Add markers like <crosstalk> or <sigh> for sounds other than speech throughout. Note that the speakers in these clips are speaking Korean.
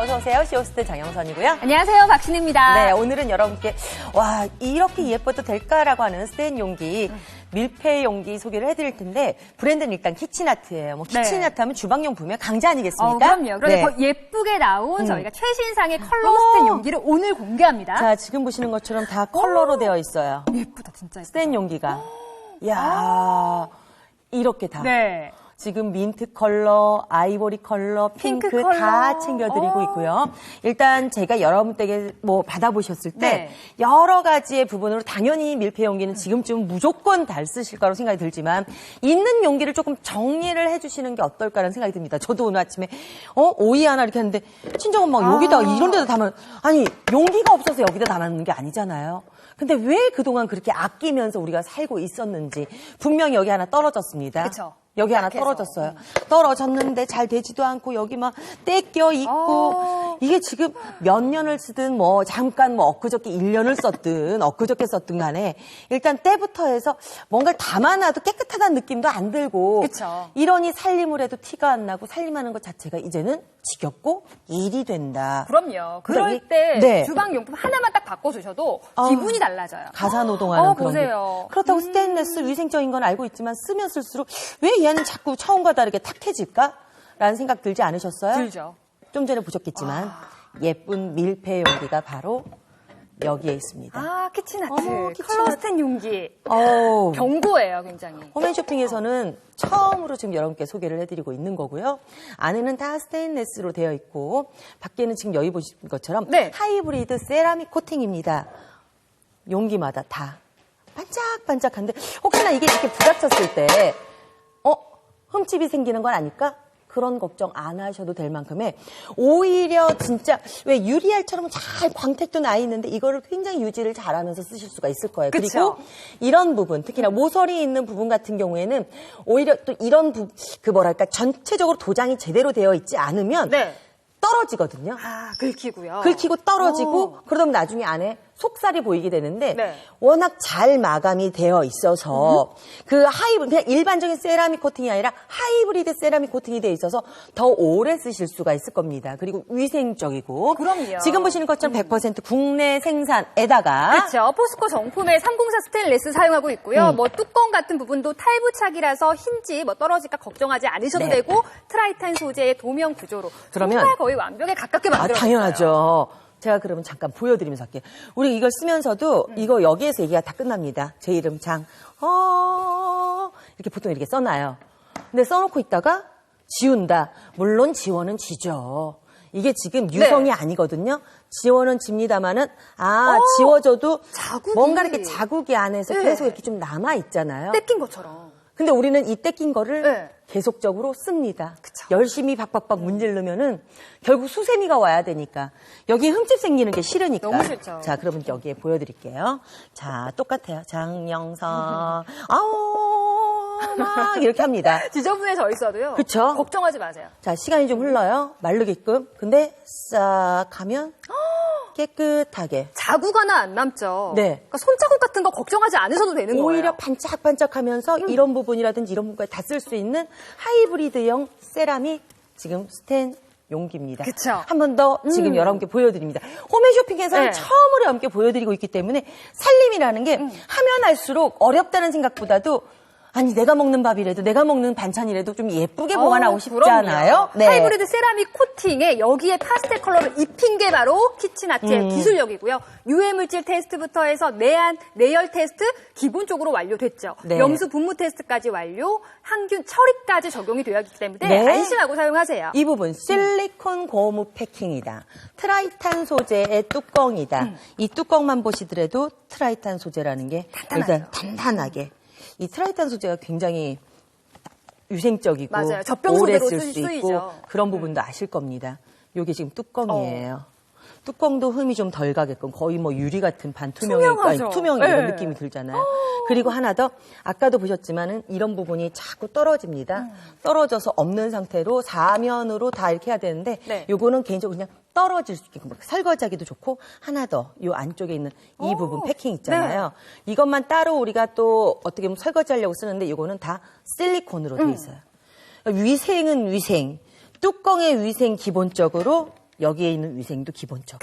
어서 오세요. 시오스트 장영선이고요. 안녕하세요, 박신입니다. 네, 오늘은 여러분께 와 이렇게 예뻐도 될까라고 하는 스텐 용기 밀폐 용기 소개를 해드릴 텐데 브랜드는 일단 키친아트예요. 뭐 네. 키친아트 하면 주방용 부면 강자 어, 아니겠습니까? 그럼요. 그런데 네. 더 예쁘게 나온 음. 저희가 최신상의 컬러 어머. 스텐 용기를 오늘 공개합니다. 자 지금 보시는 것처럼 다 컬러로 되어 있어요. 예쁘다, 진짜. 예쁘다. 스텐 용기가. 야 이렇게 다. 네. 지금 민트 컬러, 아이보리 컬러, 핑크, 핑크 컬러. 다 챙겨드리고 어. 있고요. 일단 제가 여러분에게 뭐 받아보셨을 때 네. 여러 가지의 부분으로 당연히 밀폐 용기는 지금쯤 무조건 다 쓰실 거라고 생각이 들지만 있는 용기를 조금 정리를 해주시는 게 어떨까라는 생각이 듭니다. 저도 오늘 아침에 어 오이 하나 이렇게 했는데 친정엄마 가 여기다 아. 이런 데다 담아 아니 용기가 없어서 여기다 담았는 게 아니잖아요. 근데 왜 그동안 그렇게 아끼면서 우리가 살고 있었는지 분명히 여기 하나 떨어졌습니다. 그쵸. 여기 하나. 떨어졌어요. 떨어졌는데 잘 되지도 않고 여기 막 떼껴 있고 어. 이게 지금 몇 년을 쓰든 뭐 잠깐 뭐 엊그저께 1년을 썼든 엊그저께 썼든 간에 일단 때부터 해서 뭔가를 담아놔도 깨끗하다는 느낌도 안 들고 그쵸. 이러니 살림을 해도 티가 안 나고 살림하는 것 자체가 이제는 지겹고 일이 된다. 그럼요. 그럴 그러니- 때 네. 주방 용품 하나만 딱 바꿔주셔도 아. 기분이 달라져요. 가사 노동하는 어, 그런 보세요. 음. 게. 그렇다고 스테인레스 위생적인 건 알고 있지만 쓰면 쓸수록 왜 얘는 자꾸 처음과 다르게 탁해질까? 라는 생각 들지 않으셨어요? 들죠. 좀 전에 보셨겠지만 예쁜 밀폐 용기가 바로 여기에 있습니다. 아, 키친아트. 어머, 키친아트. 컬러 스텐 용기. 어우. 경고예요, 굉장히. 홈앤쇼핑에서는 처음으로 지금 여러분께 소개를 해드리고 있는 거고요. 안에는 다 스테인레스로 되어 있고 밖에는 지금 여기 보신 것처럼 네. 하이브리드 세라믹 코팅입니다. 용기마다 다 반짝반짝한데 혹시나 이게 이렇게 부닥쳤을 때 어? 흠집이 생기는 건 아닐까? 그런 걱정 안 하셔도 될 만큼의 오히려 진짜 왜 유리알처럼 잘 광택도 나 있는데 이거를 굉장히 유지를 잘하면서 쓰실 수가 있을 거예요. 그쵸. 그리고 이런 부분 특히나 모서리 있는 부분 같은 경우에는 오히려 또 이런 부, 그 뭐랄까 전체적으로 도장이 제대로 되어 있지 않으면 네. 떨어지거든요. 아, 긁히고요. 긁히고 떨어지고 오. 그러다 보면 나중에 안에 속살이 보이게 되는데 네. 워낙 잘 마감이 되어 있어서 그 하이브 그냥 일반적인 세라믹 코팅이 아니라 하이브리드 세라믹 코팅이 되어 있어서 더 오래 쓰실 수가 있을 겁니다. 그리고 위생적이고 그럼요. 지금 보시는 것처럼 100% 국내 생산에다가 그렇죠. 포스코 정품의 304 스테인레스 사용하고 있고요. 음. 뭐 뚜껑 같은 부분도 탈부착이라서 흰지 뭐 떨어질까 걱정하지 않으셔도 네. 되고 트라이탄 소재의 도면 구조로 그러면- 정말 거의 완벽에 가깝게 아, 만들어졌어요. 당연하죠. 제가 그러면 잠깐 보여드리면서 할게요. 우리 이걸 쓰면서도 음. 이거 여기에서 얘기가 다 끝납니다. 제 이름 장, 어, 이렇게 보통 이렇게 써놔요. 근데 써놓고 있다가 지운다. 물론 지원은 지죠. 이게 지금 유성이 네. 아니거든요. 지원은 집니다마는 아 어, 지워져도 자국이. 뭔가 이렇게 자국이 안에서 네. 계속 이렇게 좀 남아 있잖아요. 떼낀 것처럼. 근데 우리는 이 떼낀 거를 네. 계속적으로 씁니다. 그쵸. 열심히 박박박 문지르면은 결국 수세미가 와야 되니까 여기 흠집 생기는 게 싫으니까. 너무 싫죠. 자, 그러면 여기에 보여드릴게요. 자, 똑같아요. 장영선. <laughs> 아우, 막 이렇게 합니다. <laughs> 지저분해져 있어도요. 그쵸. 걱정하지 마세요. 자, 시간이 좀 흘러요. 마르게끔. 근데 싹 하면 깨끗하게. 자국 하나 안 남죠. 네. 그러니까 손자국 같은 거 걱정하지 않으셔도 되는 오히려 거예요. 반짝반짝하면서 이런 부분이라든지 이런 부분까지 다 쓸 수 있는 하이브리드형 세라믹 지금 스텐 용기입니다. 그쵸. 한 번 더 지금 여러분께 보여드립니다. 홈앤 쇼핑에서는 네. 처음으로 여러분께 보여드리고 있기 때문에 살림이라는 게 하면 할수록 어렵다는 생각보다도 아니 내가 먹는 밥이라도 내가 먹는 반찬이라도 좀 예쁘게 보관하고 어우, 싶잖아요. 네. 하이브리드 세라믹 코팅에 여기에 파스텔 컬러를 입힌 게 바로 키친 아트의 음. 기술력이고요. 유해 물질 테스트부터 해서 내한 내열 테스트 기본적으로 완료됐죠. 네. 염수 분무 테스트까지 완료, 항균 처리까지 적용이 되어 있기 때문에 네. 안심하고 사용하세요. 이 부분 실리콘 고무 패킹이다. 트라이탄 소재의 뚜껑이다. 이 뚜껑만 보시더라도 트라이탄 소재라는 게 단단하죠. 일단 단단하게. 이 트라이탄 소재가 굉장히 위생적이고 맞아요. 오래 쓸 쓰- 수 있고. 그런 부분도 아실 겁니다. 요게 지금 뚜껑이에요. 뚜껑도 흠이 좀 덜 가게끔 거의 뭐 유리 같은. 아니, 투명 이런 네. 느낌이 들잖아요. 그리고 하나 더 아까도 보셨지만은 이런 부분이 자꾸 떨어집니다. 음. 떨어져서 없는 상태로 사면으로 다 이렇게 해야 되는데 네. 요거는 개인적으로 그냥 떨어질 수 있게끔 설거지하기도 좋고 하나 더요 안쪽에 있는 이 오, 부분 패킹 있잖아요. 이것만 따로 우리가 또 어떻게 보면 설거지하려고 쓰는데 이거는 다 실리콘으로 돼 있어요. 위생은 위생. 뚜껑의 위생 기본적으로 여기에 있는 위생도 기본적.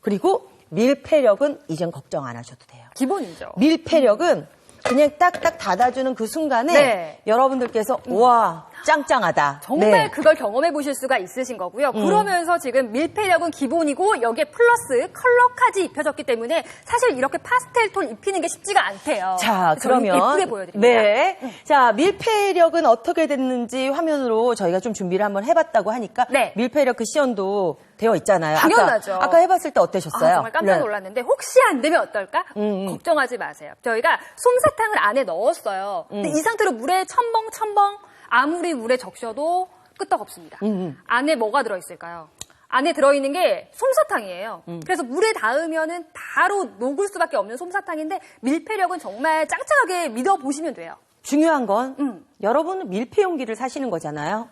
그리고 밀폐력은 이젠 걱정 안 하셔도 돼요. 기본이죠. 밀폐력은 그냥 딱딱 닫아주는 그 순간에 네. 여러분들께서 와 짱짱하다. 정말 네. 그걸 경험해 보실 수가 있으신 거고요. 음. 그러면서 지금 밀폐력은 기본이고 여기에 플러스 컬러까지 입혀졌기 때문에 사실 이렇게 파스텔 톤 입히는 게 쉽지가 않대요. 자, 그러면 예쁘게 보여드립니다. 네. 자, 밀폐력은 어떻게 됐는지 화면으로 저희가 좀 준비를 한번 해봤다고 하니까 네. 밀폐력 그 시연도 되어 있잖아요. 당연하죠. 아까, 아까 해봤을 때 어떠셨어요? 아, 정말 깜짝 네. 놀랐는데 혹시 안 되면 어떨까? 음, 음. 걱정하지 마세요. 저희가 솜사탕을 안에 넣었어요. 음. 근데 이 상태로 물에 첨벙 첨벙 아무리 물에 적셔도 끄떡없습니다. 음, 안에 뭐가 들어있을까요? 안에 들어있는 게 솜사탕이에요. 음. 그래서 물에 닿으면은 바로 녹을 수밖에 없는 솜사탕인데 밀폐력은 정말 짱짱하게 믿어보시면 돼요. 중요한 건 음. 여러분은 밀폐 용기를 사시는 거잖아요.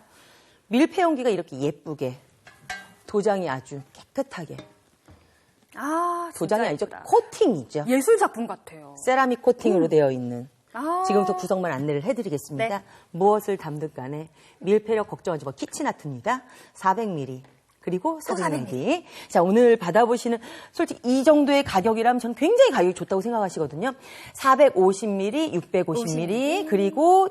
밀폐 용기가 이렇게 예쁘게 도장이 아주 깨끗하게 아, 도장이 아니죠 예쁘다. 코팅이죠. 예술 작품 같아요. 세라믹 코팅으로 되어 있는 아. 지금부터 구성만 안내를 해드리겠습니다. 네. 무엇을 담든 간에 밀폐력 걱정하지 마. 키친아트입니다. 400ml. 그리고 또 400ml. 자, 오늘 받아보시는, 솔직히 이 정도의 가격이라면 전 굉장히 가격이 좋다고 생각하시거든요. 450ml, 650ml, 그리고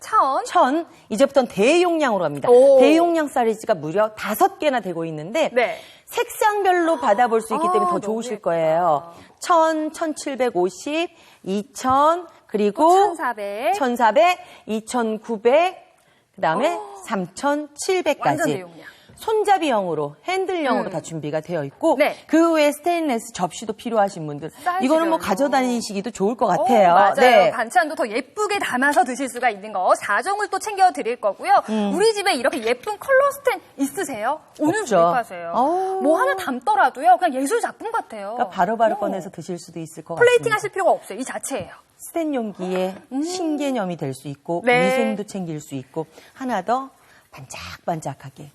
차원. 1000. 이제부터는 대용량으로 갑니다. 오. 대용량 사이즈가 무려 5개나 되고 있는데, 네. 색상별로 받아볼 수 있기 아, 때문에 더 너무 좋으실 예쁘다. 거예요. 1000, 1750, 2000, 그리고 또 1400. 1400, 2900, 그 다음에 완전 3700까지. 손잡이형으로, 핸들형으로 음. 다 준비가 되어 있고, 네. 그 외에 스테인레스 접시도 필요하신 분들, 이거는 뭐 사이즈별로. 가져다니시기도 좋을 것 오, 같아요. 맞아요. 네. 반찬도 더 예쁘게 담아서 드실 수가 있는 거 4종을 또 챙겨 드릴 거고요. 우리 집에 이렇게 예쁜 컬러 스텐 있으세요? 오늘 음. 구입하세요. 어우. 뭐 하나 담더라도요. 그냥 예술 작품 같아요. 그러니까 바로바로 어. 꺼내서 드실 수도 있을 것 플레이팅 같습니다. 하실 필요가 없어요. 이 자체예요. 스텐 용기에 신개념이 될 수 있고 음. 네. 위생도 챙길 수 있고 하나 더 반짝반짝하게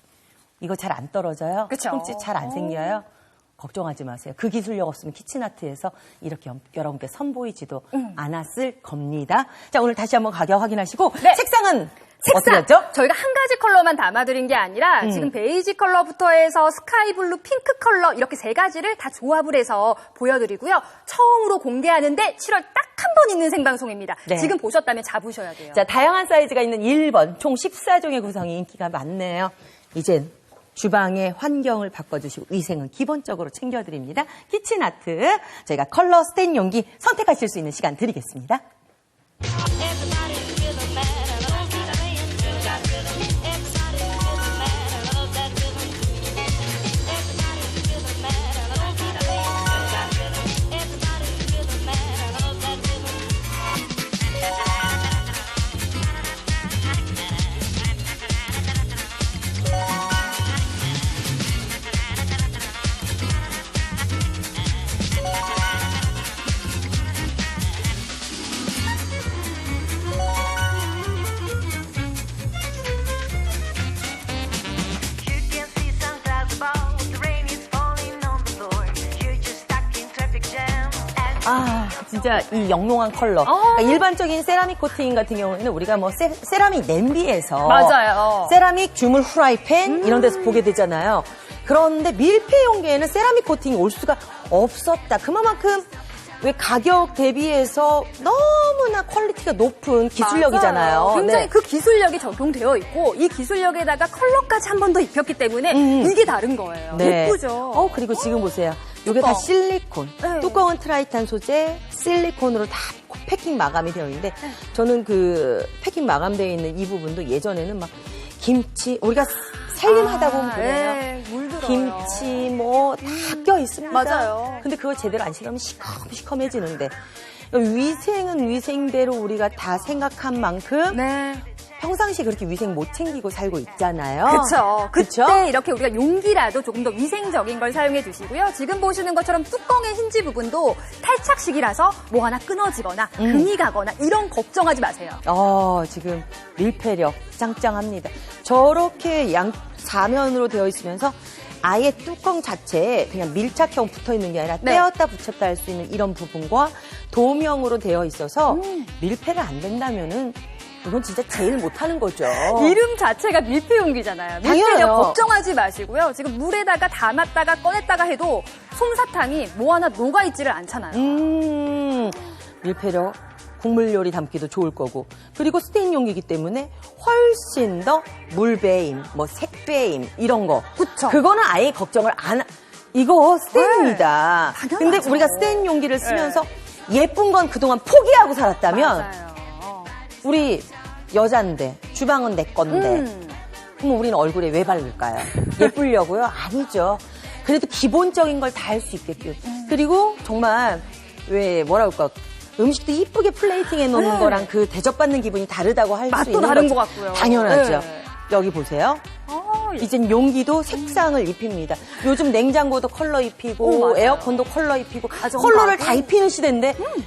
이거 잘 안 떨어져요. 그쵸. 흠집 잘 안 생겨요. 걱정하지 마세요. 그 기술력 없으면 키친아트에서 이렇게 염- 여러분께 선보이지도 음. 않았을 겁니다. 자 오늘 다시 한번 가격 확인하시고 네. 색상은 색상? 저희가 한 가지 컬러만 담아드린 게 아니라 음. 지금 베이지 컬러부터 해서 스카이 블루, 핑크 컬러 이렇게 세 가지를 다 조합을 해서 보여드리고요. 처음으로 공개하는데 7월 딱 한 번 있는 생방송입니다. 네. 지금 보셨다면 잡으셔야 돼요. 자, 다양한 사이즈가 있는 1번, 총 14종의 구성이 인기가 많네요. 이젠 주방의 환경을 바꿔주시고 위생은 기본적으로 챙겨드립니다. 키친아트, 저희가 컬러 스텐 용기 선택하실 수 있는 시간 드리겠습니다. 아, 진짜 이 영롱한 컬러. 그러니까 일반적인 세라믹 코팅 같은 경우에는 우리가 뭐 세, 세라믹 냄비에서 맞아요. 세라믹 주물 후라이팬 이런 데서 보게 되잖아요. 그런데 밀폐 용기에는 세라믹 코팅이 올 수가 없었다. 그만큼 왜 가격 대비해서 너무나 퀄리티가 높은 기술력이잖아요. 맞아요. 굉장히 네. 그 기술력이 적용되어 있고 이 기술력에다가 컬러까지 한 번 더 입혔기 때문에 이게 다른 거예요. 음. 네. 예쁘죠. 어, 그리고 지금 보세요. 이게 다. 실리콘. 네. 뚜껑은 트라이탄 소재, 실리콘으로 다 패킹 마감이 되어 있는데 저는 그 패킹 마감되어 있는 이 부분도 예전에는 막 김치 우리가 살림하다 보면 아, 그래요. 네, 물들어요. 김치 뭐 다 껴 있습니다. 맞아요. 근데 그걸 제대로 안 실으면 시커매지는데 위생은 위생대로 우리가 다 생각한 만큼 네. 평상시 그렇게 위생 못 챙기고 살고 있잖아요. 그렇죠. 그쵸? 그때 이렇게 우리가 용기라도 조금 더 위생적인 걸 사용해 주시고요. 지금 보시는 것처럼 뚜껑의 힌지 부분도 탈착식이라서 뭐 하나 끊어지거나 음. 금이 가거나 이런 걱정하지 마세요. 어, 지금 밀폐력 짱짱합니다. 저렇게 양 사면으로 되어 있으면서 아예 뚜껑 자체에 그냥 밀착형 붙어 있는 게 아니라 네. 떼었다 붙였다 할 수 있는 이런 부분과 도명으로 되어 있어서 음. 밀폐를 안 된다면은 이건 진짜 제일 못하는 거죠. 이름 자체가 밀폐 용기잖아요. 밀폐력. 걱정하지 마시고요. 지금 물에다가 담았다가 꺼냈다가 해도 솜사탕이 뭐 하나 녹아있지를 않잖아요. 음, 밀폐력, 국물 요리 담기도 좋을 거고. 그리고 스테인 용기이기 때문에 훨씬 더 물배임, 뭐 색배임, 이런 거. 그쵸. 그거는 아예 걱정을 안, 하- 이거 스테인입니다. 네. 근데 우리가 스테인 용기를 쓰면서 예쁜 건 그동안 포기하고 살았다면 맞아요. 어. 우리 여잔데 주방은 내 건데 음. 그럼 우리는 얼굴에 왜 바를까요? 예쁘려고요? 아니죠. 그래도 기본적인 걸 다 할 수 있게끔. 그리고 정말 왜 뭐라 그럴까 음식도 이쁘게 플레이팅 해놓는 네. 거랑 그 대접받는 기분이 다르다고 할수 맛도 있는 다른 거죠. 것 같고요. 당연하죠. 네. 여기 보세요. 어, 이젠 용기도 색상을 입힙니다. 요즘 냉장고도 컬러 입히고 오. 에어컨도 컬러 입히고 컬러를. 다 입히는 시대인데